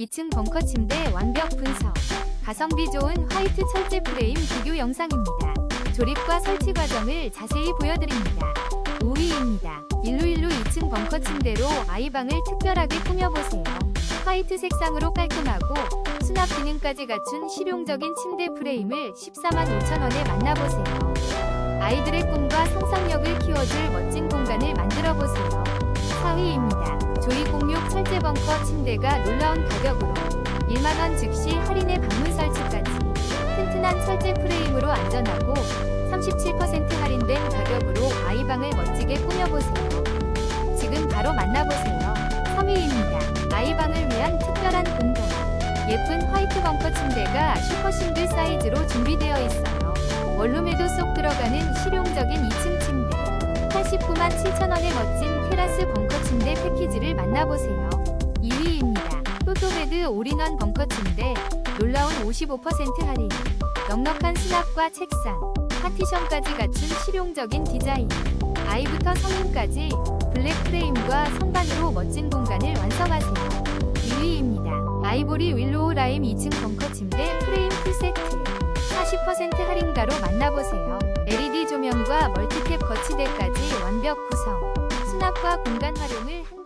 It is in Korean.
2층 벙커 침대 완벽 분석. 가성비 좋은 화이트 철제 프레임 비교 영상입니다. 조립과 설치 과정을 자세히 보여드립니다. 5위입니다. 일루일루 2층 벙커 침대로 아이방을 특별하게 꾸며보세요. 화이트 색상으로 깔끔하고 수납 기능까지 갖춘 실용적인 침대 프레임을 14만 5천원에 만나보세요. 아이들의 꿈과 상상력을 키워줄 멋진 공간을 만들어보세요. 벙커 침대가 놀라운 가격으로 1만원 즉시 할인의 방문 설치까지 튼튼한 철제 프레임으로 안전하고 37% 할인된 가격으로 아이방을 멋지게 꾸며보세요. 지금 바로 만나보세요. 3위입니다. 아이방을 위한 특별한 공간. 예쁜 화이트 벙커 침대가 슈퍼 싱글 사이즈로 준비되어 있어요. 원룸에도 쏙 들어가는 실용적인 2층 침대. 89만 7천원의 멋진 테라스 벙커 침대 패키지를 만나보세요. 2위입니다. 토토베드 올인원 벙커 침대. 놀라운 55% 할인. 넉넉한 수납과 책상, 파티션까지 갖춘 실용적인 디자인. 아이부터 성인까지 블랙 프레임과 선반으로 멋진 공간을 완성하세요. 2위입니다. 아이보리 윌로우 라임 2층 벙커 침대 프레임 풀세트. 40% 할인가로 만나보세요. LED 조명과 멀티탭 거치대까지 완벽 구성. 수납과 공간 활용을.